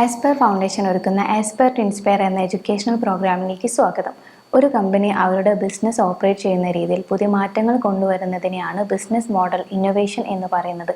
Aspire foundation ഒരുക്കുന്ന Asper to inspire എന്ന educational പ്രോഗ്രാമിലേക്ക് സ്വാഗതം. ഒരു കമ്പനി അവരുടെ ബിസിനസ് ഓപ്പറേറ്റ് ചെയ്യുന്ന രീതിയിൽ പുതിയ മാറ്റങ്ങൾ കൊണ്ടുവരുന്നതിനെയാണ് ബിസിനസ് മോഡൽ ഇന്നൊവേഷൻ എന്ന് പറയുന്നത്.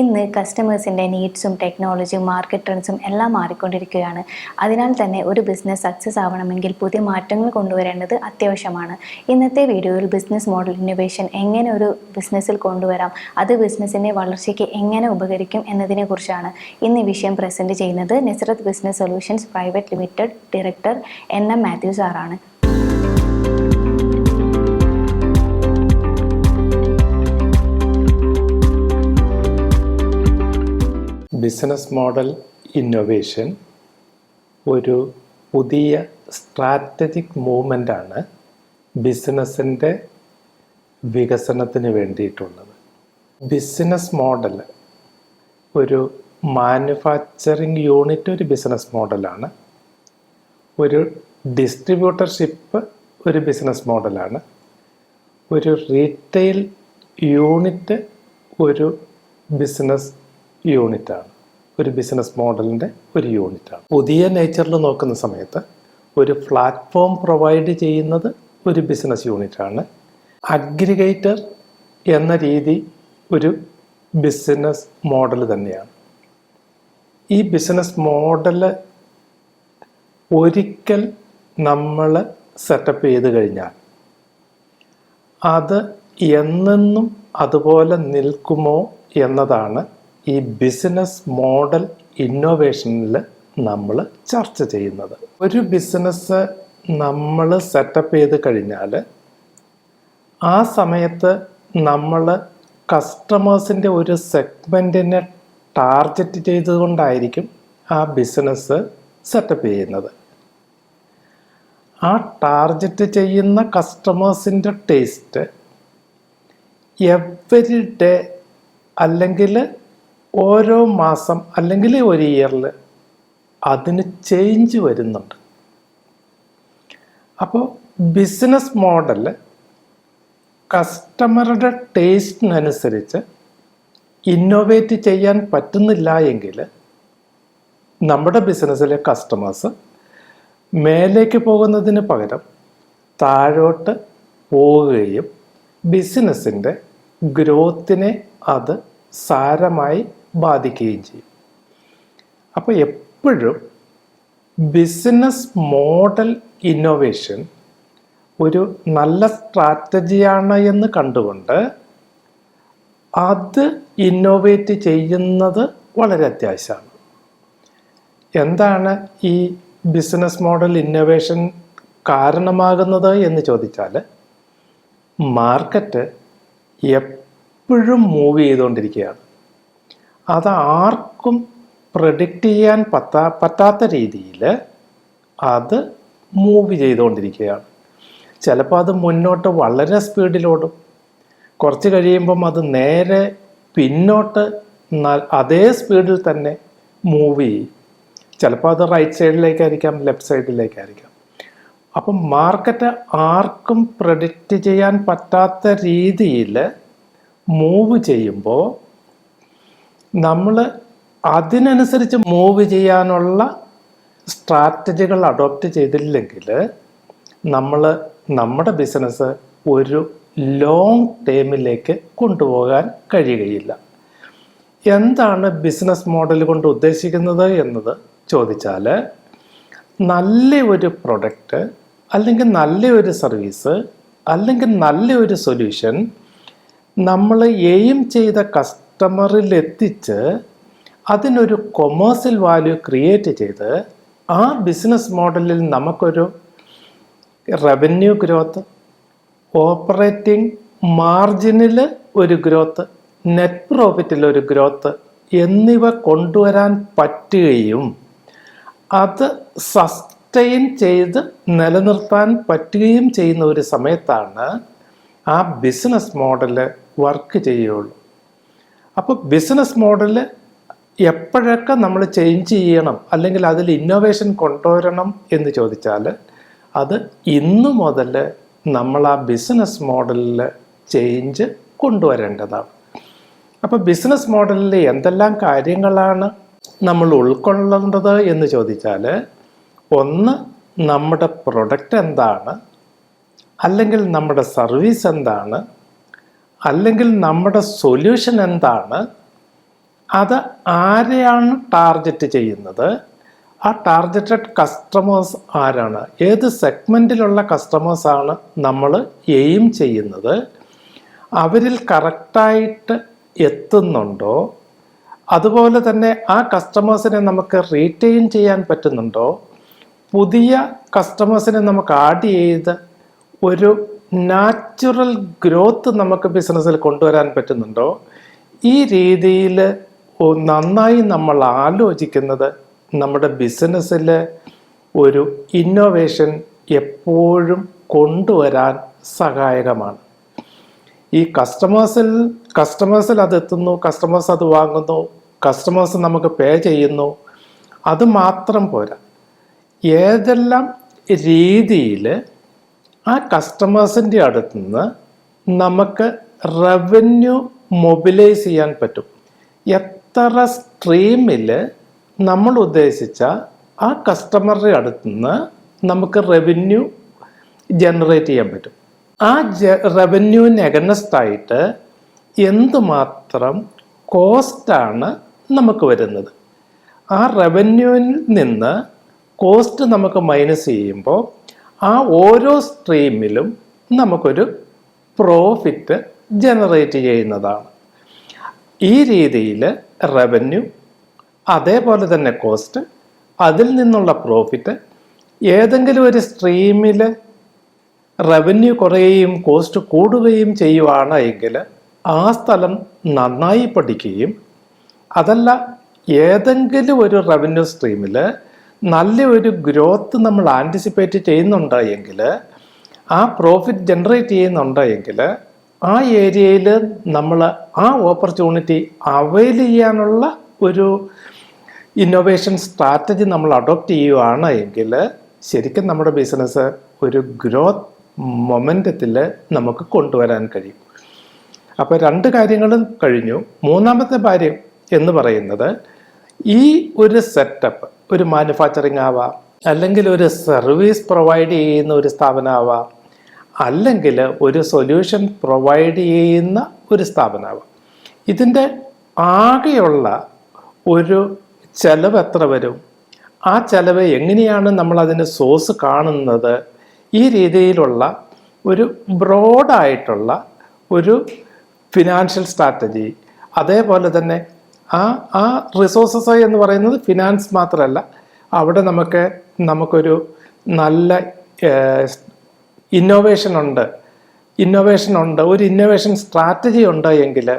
ഇന്ന് കസ്റ്റമേഴ്സിന്റെ നീഡ്സും ടെക്നോളജിയും മാർക്കറ്റ് ട്രെൻഡ്സും എല്ലാം മാറിക്കൊണ്ടിരിക്കുകയാണ്. അതിനാൽ തന്നെ ഒരു ബിസിനസ് സക്സസ് ആവണമെങ്കിൽ പുതിയ മാറ്റങ്ങൾ കൊണ്ടുവരേണ്ടത് അത്യാവശ്യമാണ്. ഇന്നത്തെ വീഡിയോയിൽ ബിസിനസ് മോഡൽ ഇന്നൊവേഷൻ എങ്ങനെ ഒരു ബിസിനസ്സിൽ കൊണ്ടുവരാം അത് ബിസിനസ്സിന്റെ വളർച്ചയ്ക്ക് എങ്ങനെ ഉപകരിക്കും എന്നതിനെക്കുറിച്ചാണ്. ഇന്ന് ഈ വിഷയം പ്രസന്റ് ചെയ്യുന്നത് Nesrath business solutions private limited director N M Mathew സാറാണ് ബിസിനസ് മോഡൽ ഇന്നൊവേഷൻ ഒരു പുതിയ സ്ട്രാറ്റജിക് മൂവ്മെന്റാണ് ബിസിനസ്സിന്റെ വികസനത്തിന് വേണ്ടിയിട്ടുള്ളത്. ബിസിനസ് മോഡൽ ഒരു മാനുഫാക്ചറിങ് യൂണിറ്റ് ഒരു ബിസിനസ് മോഡലാണ്. ഒരു ഡിസ്ട്രിബ്യൂട്ടർഷിപ്പ് ഒരു ബിസിനസ് മോഡലാണ്. ഒരു റീറ്റെയിൽ യൂണിറ്റ് ഒരു ബിസിനസ് യൂണിറ്റാണ്. ഒരു ബിസിനസ് മോഡലിന്റെ ഒരു യൂണിറ്റാണ് പുതിയ നേച്ചറിൽ നോക്കുന്ന സമയത്ത് ഒരു പ്ലാറ്റ്ഫോം പ്രൊവൈഡ് ചെയ്യുന്നത് ഒരു ബിസിനസ് യൂണിറ്റാണ് അഗ്രിഗേറ്റർ എന്ന രീതി ഒരു ബിസിനസ് മോഡൽ തന്നെയാണ്. ഈ ബിസിനസ് മോഡൽ ഒരിക്കൽ നമ്മൾ സെറ്റപ്പ് ചെയ്ത് കഴിഞ്ഞാൽ അത് എന്നെന്നും അതുപോലെ നിൽക്കുമോ എന്നതാണ് ഈ ബിസിനസ് മോഡൽ ഇന്നോവേഷനിൽ നമ്മൾ ചർച്ച ചെയ്യുന്നത്. ഒരു ബിസിനസ് നമ്മൾ സെറ്റപ്പ് ചെയ്ത് കഴിഞ്ഞാൽ ആ സമയത്ത് നമ്മൾ കസ്റ്റമേഴ്സിന്റെ ഒരു സെഗ്മെന്റിനെ ടാർഗറ്റ് ചെയ്തുകൊണ്ടായിരിക്കും ആ ബിസിനസ് സെറ്റപ്പ് ചെയ്യുന്നത്. ആ ടാർഗറ്റ് ചെയ്യുന്ന കസ്റ്റമേഴ്സിന്റെ ടേസ്റ്റ് എവരി ഡേ അല്ലെങ്കിൽ ഓരോ മാസം അല്ലെങ്കിൽ ഒരു ഇയറിൽ അതിന് ചേഞ്ച് വരുന്നുണ്ട്. അപ്പോൾ ബിസിനസ് മോഡൽ കസ്റ്റമറുടെ ടേസ്റ്റിനനുസരിച്ച് ഇന്നോവേറ്റ് ചെയ്യാൻ പറ്റുന്നില്ല എങ്കിൽ നമ്മുടെ ബിസിനസ്സിലെ കസ്റ്റമേഴ്സ് മേലേക്ക് പോകുന്നതിന് പകരം താഴോട്ട് പോവുകയും ബിസിനസ്സിന്റെ ഗ്രോത്തിനെ അത് സാരമായി ബാധിക്കുകയും ചെയ്യും. അപ്പോൾ എപ്പോഴും ബിസിനസ് മോഡൽ ഇന്നോവേഷൻ ഒരു നല്ല സ്ട്രാറ്റജിയാണ് എന്ന് കണ്ടുകൊണ്ട് അത് ഇന്നോവേറ്റ് ചെയ്യുന്നത് വളരെ അത്യാവശ്യമാണ്. എന്താണ് ഈ ബിസിനസ് മോഡൽ ഇന്നോവേഷൻ കാരണമാകുന്നത് എന്ന് ചോദിച്ചാൽ മാർക്കറ്റ് എപ്പോഴും മൂവ് ചെയ്തുകൊണ്ടിരിക്കുകയാണ്. അത് ആർക്കും പ്രഡിക്റ്റ് ചെയ്യാൻ പറ്റാ പറ്റാത്ത രീതിയിൽ അത് മൂവ് ചെയ്തുകൊണ്ടിരിക്കുകയാണ്. ചിലപ്പോൾ അത് മുന്നോട്ട് വളരെ സ്പീഡിലോടും കുറച്ച് കഴിയുമ്പം അത് നേരെ പിന്നോട്ട് അതേ സ്പീഡിൽ തന്നെ മൂവ് ചെയ്യും. ചിലപ്പോൾ അത് റൈറ്റ് സൈഡിലേക്കായിരിക്കാം ലെഫ്റ്റ് സൈഡിലേക്കായിരിക്കാം അപ്പം മാർക്കറ്റ് ആർക്കും പ്രഡിക്റ്റ് ചെയ്യാൻ പറ്റാത്ത രീതിയിൽ മൂവ് ചെയ്യുമ്പോൾ നമ്മൾ അതിനനുസരിച്ച് മൂവ് ചെയ്യാനുള്ള സ്ട്രാറ്റജികൾ അഡോപ്റ്റ് ചെയ്തില്ലെങ്കിൽ നമ്മൾ നമ്മുടെ ബിസിനസ് ഒരു ലോങ് ടേമിലേക്ക് കൊണ്ടുപോകാൻ കഴിയുകയില്ല. എന്താണ് ബിസിനസ് മോഡൽ കൊണ്ട് ഉദ്ദേശിക്കുന്നത് എന്നത് ചോദിച്ചാൽ നല്ല ഒരു പ്രൊഡക്റ്റ് അല്ലെങ്കിൽ നല്ല ഒരു സർവീസ് അല്ലെങ്കിൽ നല്ല ഒരു സൊല്യൂഷൻ നമ്മൾ എയിം ചെയ്ത കസ്റ്റമറിൽ എത്തിച്ച് അതിനൊരു കൊമേഴ്സ്യൽ വാല്യൂ ക്രിയേറ്റ് ചെയ്ത് ആ ബിസിനസ് മോഡലിൽ നമുക്കൊരു റവന്യൂ ഗ്രോത്ത് ഓപ്പറേറ്റിംഗ് മാർജിനിൽ ഒരു ഗ്രോത്ത് നെറ്റ് പ്രോഫിറ്റിൽ ഒരു ഗ്രോത്ത് എന്നിവ കൊണ്ടുവരാൻ പറ്റുകയും അത് സസ്റ്റെയിൻ ചെയ്ത് നിലനിർത്താൻ പറ്റുകയും ചെയ്യുന്ന ഒരു സമയത്താണ് ആ ബിസിനസ് മോഡൽ വർക്ക് ചെയ്യുകയുള്ളൂ അപ്പോൾ ബിസിനസ് മോഡൽ എപ്പോഴൊക്കെ നമ്മൾ ചേഞ്ച് ചെയ്യണം അല്ലെങ്കിൽ അതിൽ ഇന്നോവേഷൻ കൊണ്ടുവരണം എന്ന് ചോദിച്ചാൽ അത് ഇന്നു മുതൽ നമ്മൾ ആ ബിസിനസ് മോഡലിൽ ചേഞ്ച് കൊണ്ടുവരേണ്ടതാണ്. അപ്പോൾ ബിസിനസ് മോഡലിൽ എന്തെല്ലാം കാര്യങ്ങളാണ് നമ്മൾ ഉൾക്കൊള്ളേണ്ടത് എന്ന് ചോദിച്ചാൽ ഒന്ന് നമ്മുടെ പ്രൊഡക്റ്റ് എന്താണ് അല്ലെങ്കിൽ നമ്മുടെ സർവീസ് എന്താണ് അല്ലെങ്കിൽ നമ്മുടെ സൊല്യൂഷൻ എന്താണ്? അത് ആരെയാണ് ടാർഗറ്റ് ചെയ്യുന്നത്? ആ ടാർഗറ്റഡ് കസ്റ്റമേഴ്സ് ആരാണ്? ഏത് സെഗ്മെന്റിലുള്ള കസ്റ്റമേഴ്സാണ് നമ്മൾ എയിം ചെയ്യുന്നത്? അവരിൽ കറക്റ്റായിട്ട് എത്തുന്നുണ്ടോ? അതുപോലെ തന്നെ ആ കസ്റ്റമേഴ്സിനെ നമുക്ക് റീറ്റെയിൻ ചെയ്യാൻ പറ്റുന്നുണ്ടോ? പുതിയ കസ്റ്റമേഴ്സിനെ നമുക്ക് ആഡ് ചെയ്ത് ഒരു നാച്ചുറൽ ഗ്രോത്ത് നമുക്ക് ബിസിനസ്സിൽ കൊണ്ടുവരാൻ പറ്റുന്നുണ്ടോ? ഈ രീതിയിൽ നന്നായി നമ്മൾ ആലോചിക്കുന്നത് നമ്മുടെ ബിസിനസ്സിൽ ഒരു ഇന്നോവേഷൻ എപ്പോഴും കൊണ്ടുവരാൻ സഹായകമാണ്. ഈ കസ്റ്റമേഴ്സിൽ കസ്റ്റമേഴ്സിൽ അത് എത്തുന്നു കസ്റ്റമേഴ്സ് അത് വാങ്ങുന്നു കസ്റ്റമേഴ്സ് നമുക്ക് പേ ചെയ്യുന്നു അത് മാത്രം പോരാ. ഏതെല്ലാം രീതിയിൽ ആ കസ്റ്റമേഴ്സിന്റെ അടുത്ത് നിന്ന് നമുക്ക് റവന്യൂ മൊബിലൈസ് ചെയ്യാൻ പറ്റും. എത്ര സ്ട്രീമിൽ നമ്മൾ ഉദ്ദേശിച്ച ആ കസ്റ്റമറുടെ അടുത്ത് നിന്ന് നമുക്ക് റവന്യൂ ജനറേറ്റ് ചെയ്യാൻ പറ്റും. ആ റവന്യൂവിന് എഗനസ്റ്റായിട്ട് എന്തുമാത്രം കോസ്റ്റാണ് നമുക്ക് വരുന്നത്? ആ റവന്യൂവിൽ നിന്ന് കോസ്റ്റ് നമുക്ക് മൈനസ് ചെയ്യുമ്പോൾ ആ ഓരോ സ്ട്രീമിലും നമുക്കൊരു പ്രോഫിറ്റ് ജനറേറ്റ് ചെയ്യുന്നതാണ്. ഈ രീതിയിൽ റവന്യൂ അതേപോലെ തന്നെ കോസ്റ്റ് അതിൽ നിന്നുള്ള പ്രോഫിറ്റ് ഏതെങ്കിലും ഒരു സ്ട്രീമിൽ റവന്യൂ കുറയുകയും കോസ്റ്റ് കൂടുകയും ചെയ്യുവാണ് എങ്കിൽ ആ സ്ഥലം നന്നായി പഠിക്കുകയും അതല്ല ഏതെങ്കിലും ഒരു റവന്യൂ സ്ട്രീമിൽ നല്ല ഒരു ഗ്രോത്ത് നമ്മൾ ആന്റിസിപ്പേറ്റ് ചെയ്യുന്നുണ്ട് എങ്കിൽ ആ പ്രോഫിറ്റ് ജനറേറ്റ് ചെയ്യുന്നുണ്ട് എങ്കിൽ ആ ഏരിയയിൽ നമ്മൾ ആ ഓപ്പർച്യൂണിറ്റി അവൈൽ ചെയ്യാനുള്ള ഒരു ഇന്നോവേഷൻ സ്ട്രാറ്റജി നമ്മൾ അഡോപ്റ്റ് ചെയ്യുകയാണ് എങ്കിൽ ശരിക്കും നമ്മുടെ ബിസിനസ് ഒരു ഗ്രോത്ത് മൊമെന്റത്തിൽ നമുക്ക് കൊണ്ടുവരാൻ കഴിയും. അപ്പോൾ രണ്ട് കാര്യങ്ങളും കഴിഞ്ഞു. മൂന്നാമത്തെ കാര്യം എന്ന് പറയുന്നത് ഈ ഒരു സെറ്റപ്പ് ഒരു മാനുഫാക്ചറിങ് ആവാം. അല്ലെങ്കിൽ ഒരു സർവീസ് പ്രൊവൈഡ് ചെയ്യുന്ന ഒരു സ്ഥാപനമാവാം. അല്ലെങ്കിൽ ഒരു സൊല്യൂഷൻ പ്രൊവൈഡ് ചെയ്യുന്ന ഒരു സ്ഥാപനമാവാം. ഇതിന്റെ ആകെയുള്ള ഒരു ചെലവ് എത്ര വരും? ആ ചെലവ് എങ്ങനെയാണ് നമ്മൾ അതിന് സോഴ്സ് കാണുന്നത്? ഈ രീതിയിലുള്ള ഒരു ബ്രോഡായിട്ടുള്ള ഒരു ഫിനാൻഷ്യൽ സ്ട്രാറ്റജി അതേപോലെ തന്നെ ആ ആ റിസോഴ്സസ് എന്ന് പറയുന്നത് ഫിനാൻസ് മാത്രമല്ല. അവിടെ നമുക്ക് നമുക്കൊരു നല്ല ഇന്നോവേഷൻ ഉണ്ട്. ഇന്നോവേഷൻ ഉണ്ട്. ഒരു ഇന്നോവേഷൻ സ്ട്രാറ്റജി ഉണ്ട് എങ്കിൽ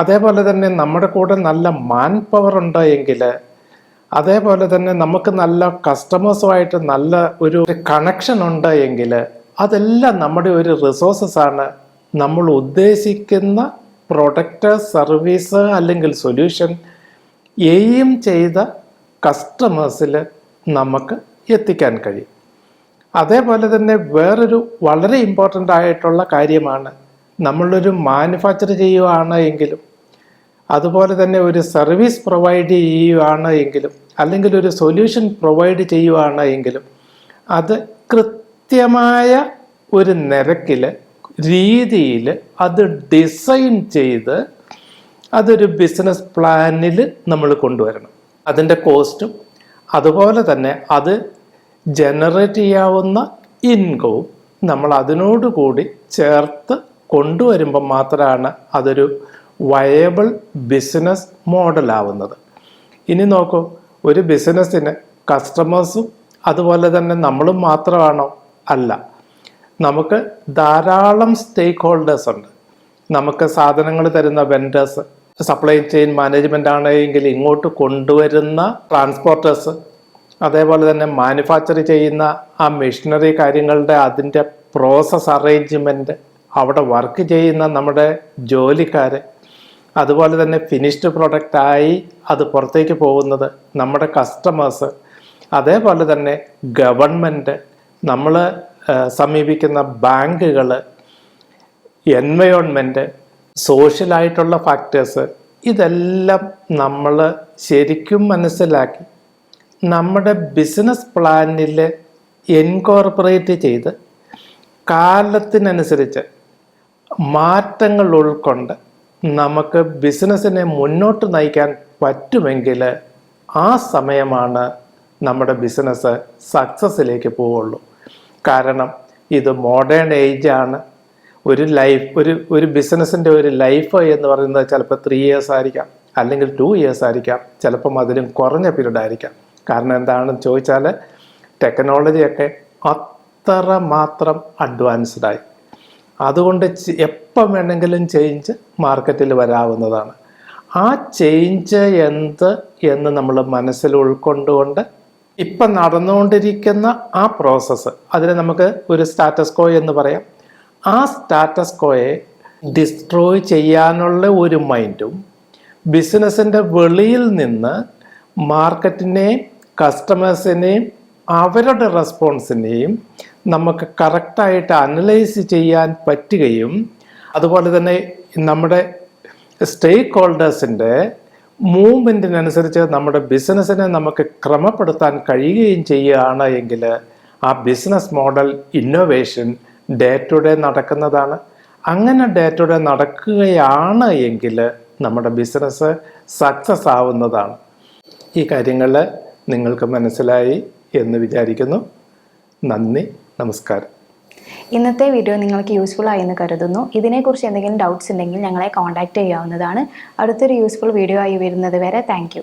അതേപോലെ തന്നെ നമ്മുടെ കൂടെ നല്ല മാൻ പവർ ഉണ്ട് എങ്കിൽ അതേപോലെ തന്നെ നമുക്ക് നല്ല കസ്റ്റമേഴ്സുമായിട്ട് നല്ല ഒരു കണക്ഷൻ ഉണ്ട് എങ്കിൽ അതെല്ലാം നമ്മുടെ ഒരു റിസോഴ്സസ് ആണ്. നമ്മൾ ഉദ്ദേശിക്കുന്ന പ്രൊഡക്റ്റ് സർവീസ് അല്ലെങ്കിൽ സൊല്യൂഷൻ എയിം ചെയ്ത കസ്റ്റമേഴ്സിൽ നമുക്ക് എത്തിക്കാൻ കഴിയും. അതേപോലെ തന്നെ വേറൊരു വളരെ ഇമ്പോർട്ടന്റ് ആയിട്ടുള്ള കാര്യമാണ് നമ്മളൊരു മാനുഫാക്ചർ ചെയ്യുകയാണ് എങ്കിലും അതുപോലെ തന്നെ ഒരു സർവീസ് പ്രൊവൈഡ് ചെയ്യുകയാണ് എങ്കിലും അല്ലെങ്കിൽ ഒരു സൊല്യൂഷൻ പ്രൊവൈഡ് ചെയ്യുകയാണ് എങ്കിലും അത് കൃത്യമായ ഒരു നിരക്കിൽ രീതിയിൽ അത് ഡിസൈൻ ചെയ്ത് അതൊരു ബിസിനസ് പ്ലാനിൽ നമ്മൾ കൊണ്ടുവരണം. അതിന്റെ കോസ്റ്റും അതുപോലെ തന്നെ അത് ജനറേറ്റ് ചെയ്യാവുന്ന ഇൻകവും നമ്മൾ അതിനോടുകൂടി ചേർത്ത് കൊണ്ടുവരുമ്പോൾ മാത്രമാണ് അതൊരു വയബിൾ ബിസിനസ് മോഡലാവുന്നത് ഇനി നോക്കൂ ഒരു ബിസിനസ്സിന് കസ്റ്റമേഴ്സും അതുപോലെ തന്നെ നമ്മളും മാത്രമാണോ? അല്ല. നമുക്ക് ധാരാളം സ്റ്റേക്ക് ഹോൾഡേഴ്സ് ഉണ്ട്. നമുക്ക് സാധനങ്ങൾ തരുന്ന വെൻഡേഴ്സ് സപ്ലൈ ചെയിൻ മാനേജ്മെന്റ് ആണെങ്കിൽ ഇങ്ങോട്ട് കൊണ്ടുവരുന്ന ട്രാൻസ്പോർട്ടേഴ്സ് അതേപോലെ തന്നെ മാനുഫാക്ചർ ചെയ്യുന്ന ആ മെഷീനറി കാര്യങ്ങളുടെ അതിന്റെ പ്രോസസ് അറേഞ്ച്മെന്റ് അവിടെ വർക്ക് ചെയ്യുന്ന നമ്മുടെ ജോലിക്കാർ അതുപോലെ തന്നെ ഫിനിഷ്ഡ് പ്രൊഡക്റ്റായി അത് പുറത്തേക്ക് പോകുന്നത് നമ്മുടെ കസ്റ്റമേഴ്സ് അതേപോലെ തന്നെ ഗവൺമെന്റ് നമ്മൾ സമീപിക്കുന്ന ബാങ്കുകൾ എൻവയോൺമെന്റ് സോഷ്യലായിട്ടുള്ള ഫാക്ടേഴ്സ് ഇതെല്ലാം നമ്മൾ ശരിക്കും മനസ്സിലാക്കി നമ്മുടെ ബിസിനസ് പ്ലാനിൽ എൻകോർപ്പറേറ്റ് ചെയ്ത് കാലത്തിനനുസരിച്ച് മാറ്റങ്ങൾ ഉൾക്കൊണ്ട് നമുക്ക് ബിസിനസ്സിനെ മുന്നോട്ട് നയിക്കാൻ പറ്റുമെങ്കിൽ ആ സമയമാണ് നമ്മുടെ ബിസിനസ് സക്സസ്സിലേക്ക് പോവുള്ളൂ. കാരണം ഇത് മോഡേൺ ഏജ് ആണ്. ഒരു ലൈഫ് ഒരു ഒരു ബിസിനസ്സിന്റെ ഒരു ലൈഫ് എന്ന് പറയുന്നത് ചിലപ്പോൾ ത്രീ ഇയേഴ്സ് ആയിരിക്കാം. അല്ലെങ്കിൽ ടു ഇയേഴ്സ് ആയിരിക്കാം. ചിലപ്പം അതിലും കുറഞ്ഞ പീരീഡ് ആയിരിക്കാം. കാരണം എന്താണെന്ന് ചോദിച്ചാൽ ടെക്നോളജിയൊക്കെ അത്ര മാത്രം അഡ്വാൻസ്ഡ് ആയി. അതുകൊണ്ട് എപ്പം വേണമെങ്കിലും ചേഞ്ച് മാർക്കറ്റിൽ വരാവുന്നതാണ്. ആ ചേഞ്ച് എന്ത് എന്ന് നമ്മൾ മനസ്സിൽ ഉൾക്കൊണ്ടുകൊണ്ട് ഇപ്പം നടന്നുകൊണ്ടിരിക്കുന്ന ആ പ്രോസസ്സ് അതിനെ നമുക്ക് ഒരു സ്റ്റാറ്റസ് കോ എന്ന് പറയാം. ആ സ്റ്റാറ്റസ് കോയെ ഡിസ്ട്രോയ് ചെയ്യാനുള്ള ഒരു മൈൻഡും ബിസിനസ്സിന്റെ വെളിയിൽ നിന്ന് മാർക്കറ്റിനെയും കസ്റ്റമേഴ്സിനെയും അവരുടെ റെസ്പോൺസിനെയും നമുക്ക് കറക്റ്റായിട്ട് അനലൈസ് ചെയ്യാൻ പറ്റുകയും അതുപോലെ തന്നെ നമ്മുടെ സ്റ്റേക്ക് ഹോൾഡേഴ്സിന്റെ മൂവ്മെന്റിനനുസരിച്ച് നമ്മുടെ ബിസിനസ്സിനെ നമുക്ക് ക്രമപ്പെടുത്താൻ കഴിയുകയും ചെയ്യുകയാണ് എങ്കിൽ ആ business model innovation day to day നടക്കുന്നതാണ്. അങ്ങനെ ഡേ ടു ഡേ നടക്കുകയാണ് എങ്കിൽ നമ്മുടെ ബിസിനസ് സക്സസ് ആവുന്നതാണ്. ഈ കാര്യങ്ങൾ നിങ്ങൾക്ക് മനസ്സിലായി എന്ന് വിചാരിക്കുന്നു. നന്ദി നമസ്കാരം. ഇന്നത്തെ വീഡിയോ നിങ്ങൾക്ക് യൂസ്ഫുൾ ആയെന്ന് കരുതുന്നു. ഇതിനെക്കുറിച്ച് എന്തെങ്കിലും ഡൗട്ട്സ് ഉണ്ടെങ്കിൽ ഞങ്ങളെ കോൺടാക്റ്റ് ചെയ്യാവുന്നതാണ്. അടുത്തൊരു യൂസ്ഫുൾ വീഡിയോ ആയി വരുന്നത് വരെ താങ്ക്